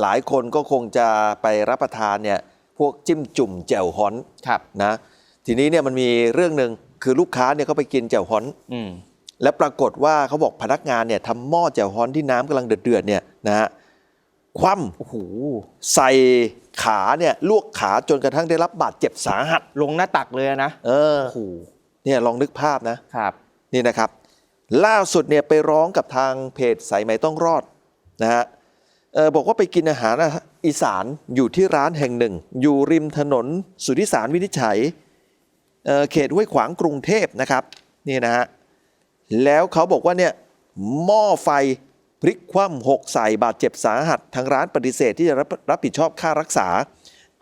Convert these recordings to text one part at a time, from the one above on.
หลายคนก็คงจะไปรับประทานเนี่ยพวกจิ้มจุ่มแจ่วฮ้อนครับนะทีนี้เนี่ยมันมีเรื่องหนึ่งคือลูกค้าเนี่ยเขาไปกินแจ่วฮ้อนอืมและปรากฏว่าเขาบอกพนักงานเนี่ยทำหม้อแจ่วฮ้อนที่น้ำกำลังเดือดๆเนี่ยนะฮะคว่โอ้โหำใส่ขาเนี่ยลวกขาจนกระทั่งได้รับบาดเจ็บสาหัส ลงหน้าตักเลยนะเออ โอ้โหเนี่ยลองนึกภาพนะ ครับ นี่นะครับ ล่าสุดเนี่ยไปร้องกับทางเพจสายไหมต้องรอดนะฮะเออ บอกว่าไปกินอาหารอีสานอยู่ที่ร้านแห่งหนึ่ง อยู่ริมถนนสุทธิสารวินิจฉัยเอ่อเขตห้วยขวางกรุงเทพนะครับนี่นะฮะแล้วเขาบอกว่าเนี่ยหม้อไฟพลิกคว่ำหกใส่บาดเจ็บสาหัสทางร้านปฏิเสธที่จะรับรับผิดชอบค่ารักษา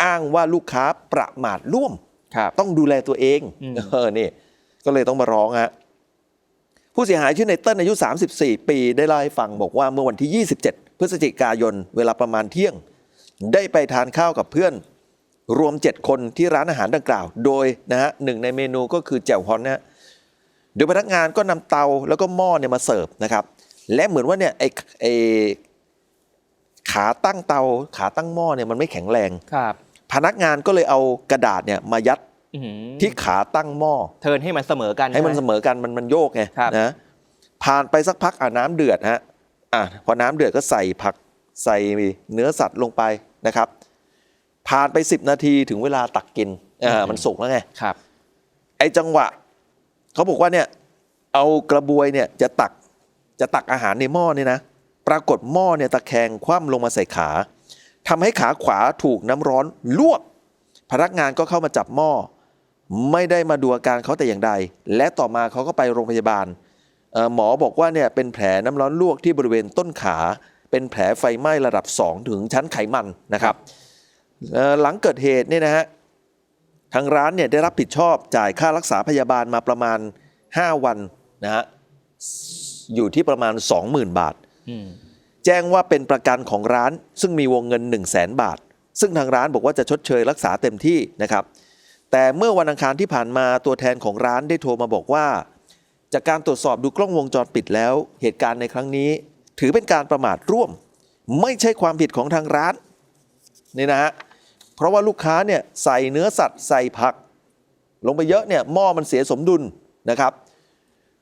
อ้างว่าลูกค้าประมาทร่วมครับต้องดูแลตัวเองอืมเออนี่ก็เลยต้องมาร้องฮะผู้เสียหายชื่อในเติ้ลอายุ 34 ปีได้เล่าให้ฟังบอกว่าเมื่อวันที่ 27 พฤศจิกายนเวลาประมาณเที่ยง ได้ไปทานข้าวกับเพื่อน รวม 7 คนที่ร้านอาหารดังกล่าว โดยนะฮะหนึ่งในเมนูก็คือแจ่วฮอนนะฮะโดยพนักงานก็นำเตาแล้วก็หม้อเนี่ยมาเสิร์ฟนะครับและเหมือนว่าเนี่ยไอ้ไอ้ขาตั้งเตาขาตั้งหม้อเนี่ยมันไม่แข็งแรงครับ พนักงานก็เลยเอากระดาษเนี่ยมายัดอื้อหือที่ขาตั้งหม้อเทิร์นให้มันเสมอกัน ให้มันช่เสไมอกันมันมันโยกไงครับนะผ่านไปสักพักอะน้ำเดือดฮะ อะพอน้ำเดือดก็ใส่ผักใส่เนื้อสัตว์ลงไปนะครับผ่านไป 10 นาทีถึงเวลาตักกินอ่ามันสุกแล้วไงครับไอ้จังหวะเขาบอกว่าเนี่ยเอากระบวยเนี่ยจะตักจะตักอาหารในหม้อเนี่ยนะ ปรากฏหม้อเนี่ยตะแคงคว่ำลงมาใส่ขาทำให้ขาขวาถูกน้ำร้อนลวก พนักงานก็เข้ามาจับหม้อไม่ได้มาดูอาการเขาแต่อย่างใด และต่อมาเขาก็ไปโรงพยาบาลเอ่อ หมอบอกว่าเนี่ยเป็นแผลน้ำร้อนลวกที่บริเวณต้นขา เป็นแผลไฟไหม้ระดับ 2 ถึงชั้นไขมันนะครับเอ่อหลังเกิดเหตุเนี่ยนะฮะทางร้านเนี่ยได้รับผิดชอบจ่ายค่ารักษาพยาบาลมาประมาณ 5 วันนะฮะอยู่ที่ประมาณ 20,000 บาทอืมแจ้งว่าเป็นประกันของร้านซึ่งมีวงเงิน 1 0 0 0 0แสนบาท ซึ่งทางร้านบอกว่าจะชดเชยรักษาเต็มที่นะครับ แต่เมื่อวันอังคารที่ผ่านมาตัวแทนของร้านได้โทรมาบอกว่า จากการตรวจสอบดูกล้องวงจรปิดแล้ว เหตุการณ์ในครั้งนี้ ถือเป็นการประมาทร่วม ไม่ใช่ความผิดของทางร้านนี่นะฮะเพราะว่าลูกค้าเนี่ยใส่เนื้อสัตว์ใส่ผัก ลงไปเยอะเนี่ยหม้อมันเสียสมดุลนะครับ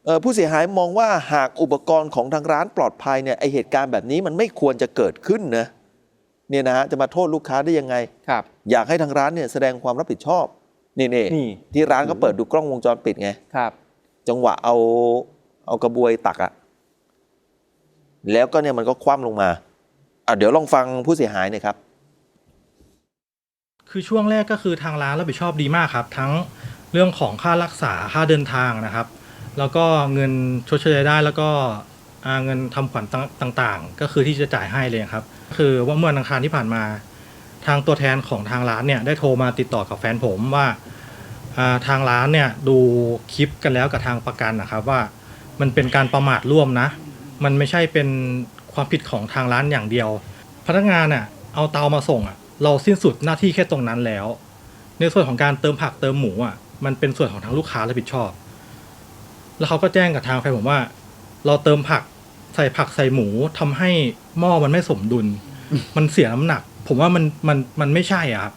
เอ่อผู้เสียหายมองว่าหากอุปกรณ์ของทางร้านปลอดภัยเนี่ยไอเหตุการณ์แบบนี้มันไม่ควรจะเกิดขึ้นนะเนี่ยนะฮะจะมาโทษลูกค้าได้ยังไงครับอยากให้ทางร้านเนี่ยแสดงความรับผิดชอบนี่นี่นี่ที่ร้านเขาเปิดดูกล้องวงจรปิดไงครับ จังหวะเอาเอากระบวยตักอะแล้วก็เนี่ยมันก็คว่ำลงมาอะเดี๋ยวลองฟังผู้เสียหายหน่อยครับ คือช่วงแรกก็คือทางร้านรับผิดชอบดีมากครับ ทั้งเรื่องของค่ารักษาค่าเดินทางนะครับ แล้วก็เงินชดเชยได้แล้วก็เงินทำขวัญต่างๆ ก็คือที่จะจ่ายให้เลยครับ คือว่าเมื่อวันอังคารที่ผ่านมา ทางตัวแทนของทางร้านเนี่ยได้โทรมาติดต่อกับแฟนผมว่า ทางร้านเนี่ยดูคลิปกันแล้วกับทางประกันนะครับว่ามันเป็นการประมาทร่วมนะ มันไม่ใช่เป็นความผิดของทางร้านอย่างเดียว พนักงานอะเอาเตามาส่งอะเราสิ้นสุดหน้าที่แค่ตรงนั้นแล้ว ในส่วนของการเติมผักเติมหมูอะมันเป็นส่วนของทางลูกค้ารับผิดชอบ แล้วเขาก็แจ้งกับทางแฟนผมว่า เราเติมผักใส่ผักใส่หมูทำให้หม้อมันไม่สมดุล มันเสียน้ำหนัก ผมว่ามันมันมันไม่ใช่อะครับ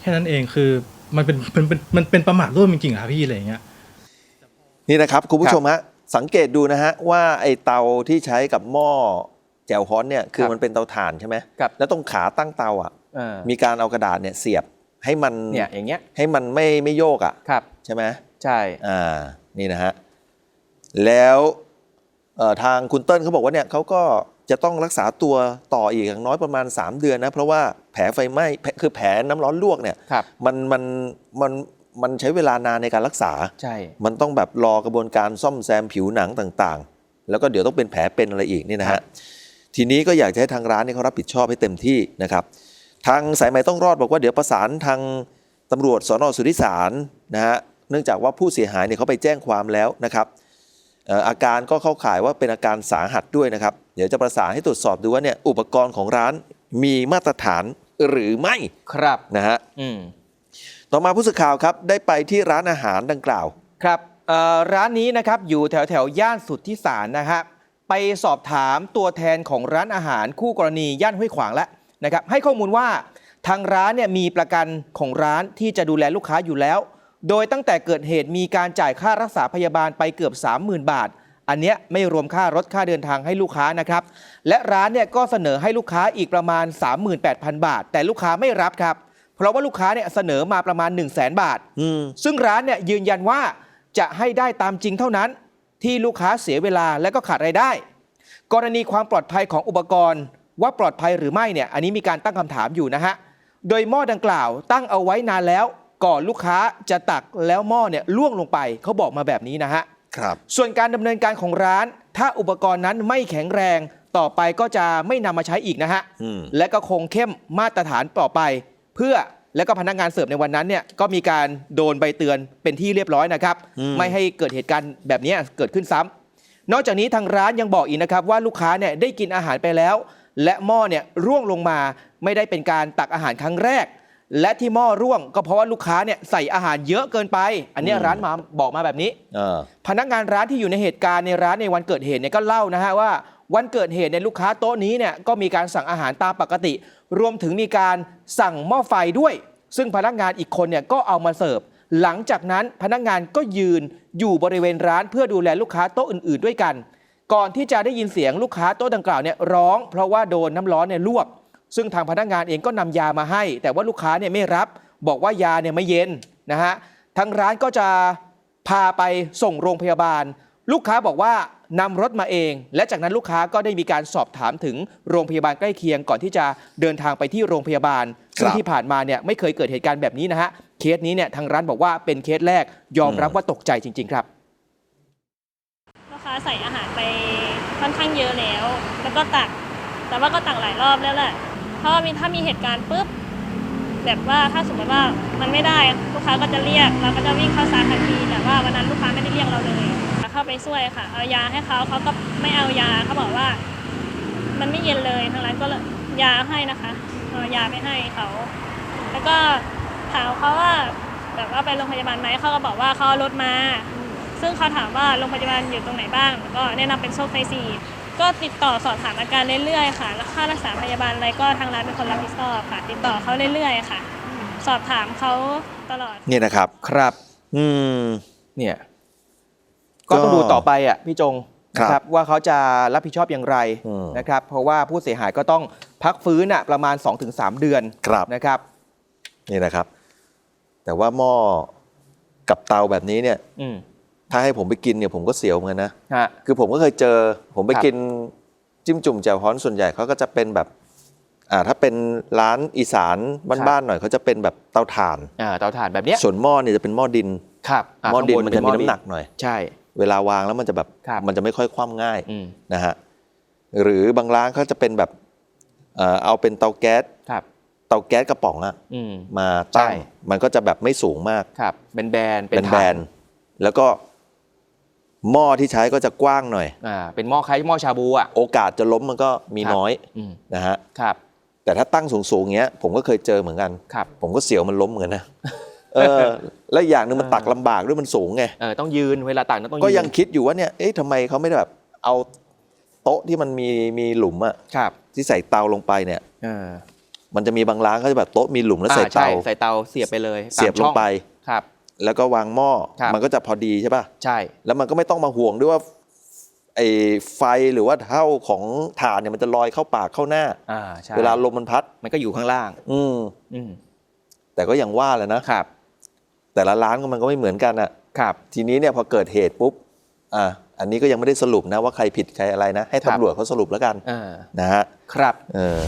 แค่นั้นเองคือ มันเป็นมันเป็นมันเป็นประมาทร่วมจริงๆอะครับพี่อะไรอย่างเงี้ย นี่นะครับคุณผู้ชมฮะสังเกตดูนะฮะว่าไอเตาที่ใช้กับหม้อแจ่วฮ้อนเนี่ยคือครับมันเป็นเตาถ่านใช่ไหมครับ แล้วตรงขาตั้งเตาอะ เออมีการเอากระดาษเนี่ยเสียบให้มันเนี่ยอย่างเงี้ยให้มันไม่ไม่โยกอะครับ ใช่ไหมใช่ อ่านี่นะฮะแล้วเอ่อทางคุณเติ้ลเขาบอกว่าเนี่ยเขาก็ จะต้องรักษาตัวต่ออีกอย่างน้อยประมาณ 3 เดือนนะ เพราะว่าแผลไฟไหม้แผลคือแผลน้ำร้อนลวกเนี่ยครับมันมันมันมันใช้เวลานานในการรักษาใช่มันต้องแบบรอกระบวนการซ่อมแซมผิวหนังต่างๆ แล้วก็เดี๋ยวต้องเป็นแผลเป็นอะไรอีกนี่นะครัฮะบทีนี้ก็อยากจะให้ทางร้านเนี่ยเขารับผิดชอบให้เต็มที่นะครับทางสายไหมต้องรอดบอกว่าเดี๋ยวประสานทางตำรวจสนสุทธิสารนะฮะเนื่องจากว่าผู้เสียหายเนี่ยเขาไปแจ้งความแล้วนะครับเอ่ออาการก็เข้าข่ายว่าเป็นอาการสาหัสด้วยนะครับ เดี๋ยวจะประสานให้ตรวจสอบดูว่าเนี่ยอุปกรณ์ของร้านมีมาตรฐานหรือไม่ครับนะฮะอืมต่อมาผู้สื่อข่าวครับได้ไปที่ร้านอาหารดังกล่าวครับเอ่อร้านนี้นะครับอยู่แถวแถวๆย่านสุทธิสารนะครับไปสอบถามตัวแทนของร้านอาหารคู่กรณีย่านห้วยขวางแล้วนะครับให้ข้อมูลว่าทางร้านเนี่ยมีประกันของร้านที่จะดูแลลูกค้าอยู่แล้ว โดยตั้งแต่เกิดเหตุมีการจ่ายค่ารักษาพยาบาลไปเกือบ 30,000 บาท อันเนี้ยไม่รวมค่ารถค่าเดินทางให้ลูกค้านะครับ และร้านเนี่ยก็เสนอให้ลูกค้าอีกประมาณ 38,000 บาท แต่ลูกค้าไม่รับครับ เพราะว่าลูกค้าเนี่ยเสนอมาประมาณ 1 0 0 0 0แบาทอืมซึ่งร้านเนี่ยยืนยันว่าจะให้ได้ตามจริงเท่านั้น ที่ลูกค้าเสียเวลาและก็ขาดรายได้ กรณีความปลอดภัยของอุปกรณ์ ว่าปลอดภัยหรือไม่เนี่ยอันนี้มีการตั้งคำถามอยู่นะฮะโดยหม้อดังกล่าวตั้งเอาไว้นานแล้ว ก่อนลูกค้าจะตักแล้วหม้อเนี่ยล่วงลงไปเขาบอกมาแบบนี้นะฮะครับส่วนการดำเนินการของร้าน ถ้าอุปกรณ์นั้นไม่แข็งแรงต่อไปก็จะไม่นำมาใช้อีกนะฮะอืม และก็คงเข้มมาตรฐานต่อไป เพื่อและก็พนักงานเสิร์ฟในวันนั้นเนี่ยก็มีการโดนใบเตือนเป็นที่เรียบร้อยนะครับอืมไม่ให้เกิดเหตุการณ์แบบนี้เกิดขึ้นซ้ำนอกจากนี้ทางร้านยังบอกอีกนะครับว่าลูกค้าเนี่ยได้กินอาหารไปแล้ว และหม้อเนี่ยร่วงลงมาไม่ได้เป็นการตักอาหารครั้งแรก และที่หม้อร่วงก็เพราะว่าลูกค้าเนี่ยใส่อาหารเยอะเกินไป อันเนี้ยร้านมาบอกมาแบบนี้ เออ พนักงานร้านที่อยู่ในเหตุการณ์ในร้านในวันเกิดเหตุเนี่ยก็เล่านะฮะว่า วันเกิดเหตุในยลูกค้าโต๊ะนี้เนี่ยก็มีการสั่งอาหารตามปกติ รวมถึงมีการสั่งหม้อไฟด้วย ซึ่งพนักงานอีกคนเนี่ยก็เอามาเสิร์ฟหลังจากนั้นพนักงานก็ยืนอยู่บริเวณร้านเพื่อดูแลลูกค้าโต๊ะอื่น ๆ ด้วยกัน ก่อนที่จะได้ยินเสียงลูกค้าโต๊ะดังกล่าวเนี่ยร้อง เพราะว่าโดนน้ำร้อนเนี่ยลวก ซึ่งทางพนักงานเองก็นำยามาให้ แต่ว่าลูกค้าเนี่ยไม่รับ บอกว่ายาเนี่ยไม่เย็นนะฮะทางร้านก็จะพาไปส่งโรงพยาบาล ลูกค้าบอกว่านำรถมาเอง และจากนั้นลูกค้าก็ได้มีการสอบถามถึงโรงพยาบาลใกล้เคียงก่อนที่จะเดินทางไปที่โรงพยาบาล ซึ่งที่ผ่านมาเนี่ยไม่เคยเกิดเหตุการณ์แบบนี้นะฮะเคสนี้เนี่ยทางร้านบอกว่าเป็นเคสแรกยอมรับว่าตกใจจริง ๆ ครับลูกค้าใส่อาหารไปค่อนข้างเยอะแล้ว แล้วก็ตัก แต่ว่าก็ตักหลายรอบแล้วแหละ ราะว่ามีถ้ามีเหตุการณ์ปุ๊บแบบว่าถ้าสมมติว่ามันไม่ได้ลูกค้าก็จะเรียกเราก็จะวิ่งเข้าซาทันทีแต่ว่าวันนั้นลูกค้าไม่ได้เรียกเราเลยเข้าไปช่วยค่ะเอายาให้เขาเขาก็ไม่เอายาเขาบอกว่า มันไม่เย็นเลยทางร้านก็เลยยาให้นะคะเอายาไปให้เขา แล้วก็ถามเขาว่าแบบว่าไปโรงพยาบาลไหมเขาก็บอกว่าเขารถมา ซึ่งเขาถามว่าโรงพยาบาลอยู่ตรงไหนบ้าง ก็แนะนำเป็นโชคชัยสี่ ก็ติดต่อสอบถามอาการเรื่อยๆค่ะแล้วค่ารักษาพยาบาลอะไรก็ทางร้านเป็นคนรับผิดชอบค่ะ ติดต่อเขาเรื่อยๆค่ะ สอบถามเขาตลอดนี่นะครับ ครับ อืม เนี่ยก็ก็ต้องดูต่อไปอะพี่จงครับนะครับว่าเขาจะรับผิดชอบอย่างไรอืม นะครับ เพราะว่าผู้เสียหายก็ต้องพักฟื้นอะประมาณ 2-3 เดือนครับ นะครับ นี่นะครับ แต่ว่าหม้อกับเตาแบบนี้เนี่ย อืม ถ้าให้ผมไปกินเนี่ยผมก็เสียวเหมือนกันนะ ฮะ คือผมก็เคยเจอ ผมไปครับ กินจิ้มจุ่มแจ่วฮ้อนส่วนใหญ่เขาก็จะเป็นแบบอ่าถ้าเป็นร้านอีสานบ้านๆหน่อยเขาจะเป็นแบบเตาถ่าน อ่าเตาถ่านแบบเนี้ยส่วนหม้อเนี่ยจะเป็นหม้อดิน ครับาหม้อดินข้างบมันจะเป็มีหน้ำหนักหน่อย ใช่ เวลาวางแล้วมันจะแบบครับ มันจะไม่ค่อยคว่ำง่ายอืมนะฮะหรือบางร้านเขาจะเป็นแบบเอ่อเอาเป็นเตาแก๊สครับ เตาแก๊สกระป๋องอะอืม มาตั้งใช่ มันก็จะแบบไม่สูงมาก ครับเป็นแบรนด์เป็นฐาแบนแล้วก็ หม้อที่ใช้ก็จะกว้างหน่อย อ่าเป็นหม้อคล้ายหม้อชาบูอะ โอกาสจะล้มมันก็มีครับ น้อยอืมนะฮะครับ แต่ถ้าตั้งสูงๆเงี้ยผมก็เคยเจอเหมือนกัน ครับผมก็เสียวมันล้มเหมือนกันนะเออ และอีกอย่างหนึ่งมันตักลำบากด้วยมันสูงไง เออต้องยืนเวลาตักนะต้องก็นยังคิดอยู่ว่าเนี่ย เอ๊ะทำไมเขาไม่ได้แบบ เอาโต๊ะที่มันมีมีหลุมอะครับที่ใส่เตาลงไปเนี่ย เออมันจะมีบางร้านเขาจะแบบโต๊ะมีหลุมแล้วใส่อ่าช่เตาใส่เตาเสียบไปเลยเสียบตามลช่งไปครับ แล้วก็วางหม้อครับ มันก็จะพอดีใช่ป่ะใช่ แล้วมันก็ไม่ต้องมาห่วงด้วยว่าไอ้ไฟหรือว่าเท่าของถ่านเนี่ยมันจะลอยเข้าปากเข้าหน้า อ่าใช่เวลาลมมันพัด มันก็อยู่ข้างล่าง อืมอืมแต่ก็ยังว่าแหละนะ ครับ แต่ละร้านก็มันก็ไม่เหมือนกันอะครับ ทีนี้เนี่ยพอเกิดเหตุปุ๊บ อ่า อันนี้ก็ยังไม่ได้สรุปนะว่าใครผิดใครอะไรนะ ให้ครับ ตำรวจเขาสรุปแล้วกันอ่านะฮะ ครับ เออ